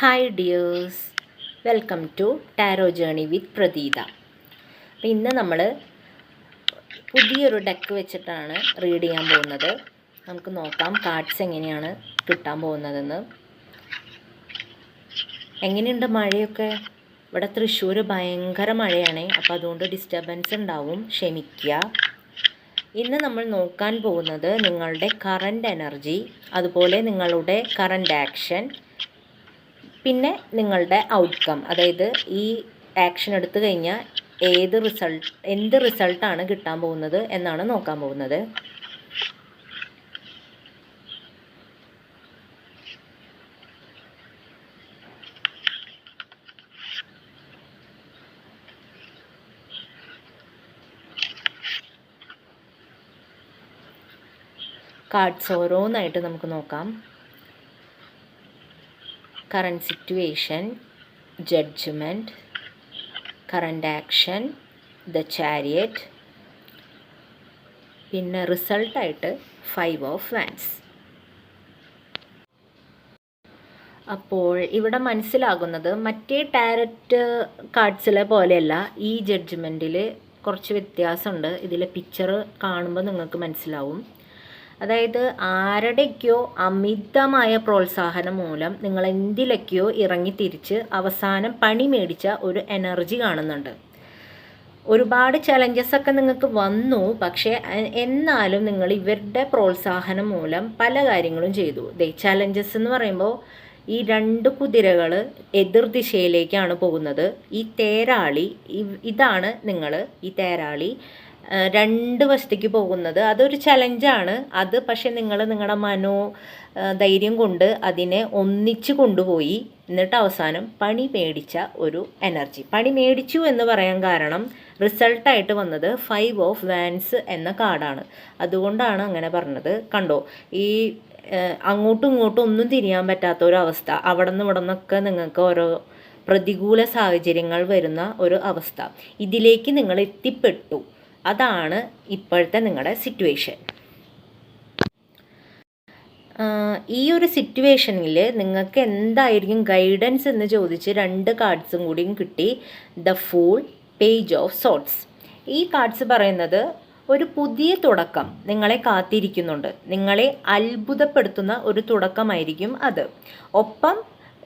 Hi dears welcome to tarot journey with Pratheetha അപ്പം ഇന്ന് നമ്മൾ പുതിയൊരു ഡെക്ക് വെച്ചിട്ടാണ് റീഡ് ചെയ്യാൻ പോകുന്നത്. നമുക്ക് നോക്കാം കാർഡ്സ് എങ്ങനെയാണ് കിട്ടാൻ പോകുന്നതെന്ന്. എങ്ങനെയുണ്ട് മഴയൊക്കെ? ഇവിടെ തൃശ്ശൂർ ഭയങ്കര മഴയാണ് അപ്പോൾ അതുകൊണ്ട് ഡിസ്റ്റർബൻസ് ഉണ്ടാവും ക്ഷമിക്കുക. ഇന്ന് നമ്മൾ നോക്കാൻ പോകുന്നത് നിങ്ങളുടെ കറന്റ് എനർജി അതുപോലെ നിങ്ങളുടെ കറന്റ് ആക്ഷൻ പിന്നെ നിങ്ങളുടെ ഔട്ട്കം അതായത് ഈ ആക്ഷൻ എടുത്തു കഴിഞ്ഞാൽ ഏത് റിസൾട്ട് എന്ത് റിസൾട്ടാണ് കിട്ടാൻ പോകുന്നത് എന്നാണ് നോക്കാൻ പോകുന്നത്. കാർഡ്സ് ഓരോന്നായിട്ട് നമുക്ക് നോക്കാം. Current situation judgement current action the chariot പിന്നെ റിസൾട്ടായിട്ട് ഫൈവ് ഓഫ് വാൻസ് അപ്പോൾ ഇവിടെ മനസ്സിലാകുന്നത് മറ്റേ ടാരറ്റ് കാർഡ്സിലെ പോലെയല്ല ഈ ജഡ്ജ്മെന്റിൽ കുറച്ച് വ്യത്യാസമുണ്ട്. ഇതിലെ പിക്ചർ കാണുമ്പോൾ നിങ്ങൾക്ക് മനസ്സിലാവും. അതായത് ആരുടെയൊക്കെയോ അമിതമായ പ്രോത്സാഹനം മൂലം നിങ്ങൾ എന്തിലൊക്കെയോ ഇറങ്ങി തിരിച്ച് അവസാനം പണി മേടിച്ച ഒരു എനർജി കാണുന്നുണ്ട്. ഒരുപാട് ചലഞ്ചസ് ഒക്കെ നിങ്ങൾക്ക് വന്നു പക്ഷേ എന്നാലും നിങ്ങൾ ഇവരുടെ പ്രോത്സാഹനം മൂലം പല കാര്യങ്ങളും ചെയ്തു. ദേ ചലഞ്ചസ് എന്ന് പറയുമ്പോൾ ഈ രണ്ട് കുതിരകൾ എതിർ ദിശയിലേക്കാണ് പോകുന്നത്. ഈ തേരാളി ഇതാണ് നിങ്ങൾ ഈ തേരാളി രണ്ട് വശത്തേക്ക് പോകുന്നത്. അതൊരു ചലഞ്ചാണ് അത് പക്ഷേ നിങ്ങൾ നിങ്ങളുടെ മനോ ധൈര്യം കൊണ്ട് അതിനെ ഒന്നിച്ച് കൊണ്ടുപോയി. എന്നിട്ട് അവസാനം പണി മേടിച്ച ഒരു എനർജി പണി മേടിച്ചു എന്ന് പറയാൻ കാരണം റിസൾട്ടായിട്ട് വന്നത് ഫൈവ് ഓഫ് വാൻസ് എന്ന കാർഡാണ് അതുകൊണ്ടാണ് അങ്ങനെ പറഞ്ഞത്. കണ്ടോ? ഈ അങ്ങോട്ടും ഇങ്ങോട്ടും ഒന്നും തിരിയാൻ പറ്റാത്ത ഒരു അവസ്ഥ. അവിടെ നിന്ന് ഇവിടെ നിന്നൊക്കെ നിങ്ങൾക്ക് ഓരോ പ്രതികൂല സാഹചര്യങ്ങൾ വരുന്ന ഒരു അവസ്ഥ. ഇതിലേക്ക് നിങ്ങൾ എത്തിപ്പെട്ടു. അതാണ് ഇപ്പോഴത്തെ നിങ്ങളുടെ സിറ്റുവേഷൻ ഈ ഒരു സിറ്റുവേഷനിൽ നിങ്ങൾക്ക് എന്തായിരിക്കും ഗൈഡൻസ് എന്ന് ചോദിച്ച് രണ്ട് കാർഡ്സും കൂടിയും കിട്ടി. The fool page of swords ഈ കാർഡ്സ് പറയുന്നത് ഒരു പുതിയ തുടക്കം നിങ്ങളെ കാത്തിരിക്കുന്നുണ്ട്. നിങ്ങളെ അത്ഭുതപ്പെടുത്തുന്ന ഒരു തുടക്കമായിരിക്കും അത്. ഒപ്പം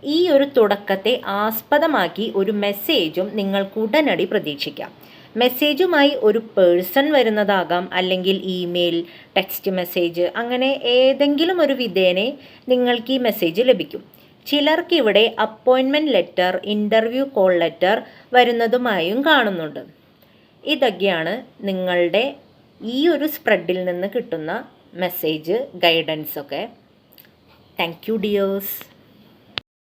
ഈ ഒരു തുടക്കത്തെ ആസ്പദമാക്കി ഒരു മെസ്സേജും നിങ്ങൾക്ക് ഉടനടി പ്രതീക്ഷിക്കാം. മെസ്സേജുമായി ഒരു പേഴ്സൺ വരുന്നതാകാം അല്ലെങ്കിൽ ഇമെയിൽ ടെക്സ്റ്റ് മെസ്സേജ് അങ്ങനെ ഏതെങ്കിലും ഒരു വിധേനെ നിങ്ങൾക്ക് ഈ മെസ്സേജ് ലഭിക്കും. ചിലർക്ക് ഇവിടെ അപ്പോയിൻമെന്റ് ലെറ്റർ ഇന്റർവ്യൂ കോൾ ലെറ്റർ വരുന്നതുമായും കാണുന്നുണ്ട്. ഇതൊക്കെയാണ് നിങ്ങളുടെ ഈ ഒരു സ്പ്രെഡിൽ നിന്ന് കിട്ടുന്ന മെസ്സേജ് ഗൈഡൻസ് ഒക്കെ. Thank you dears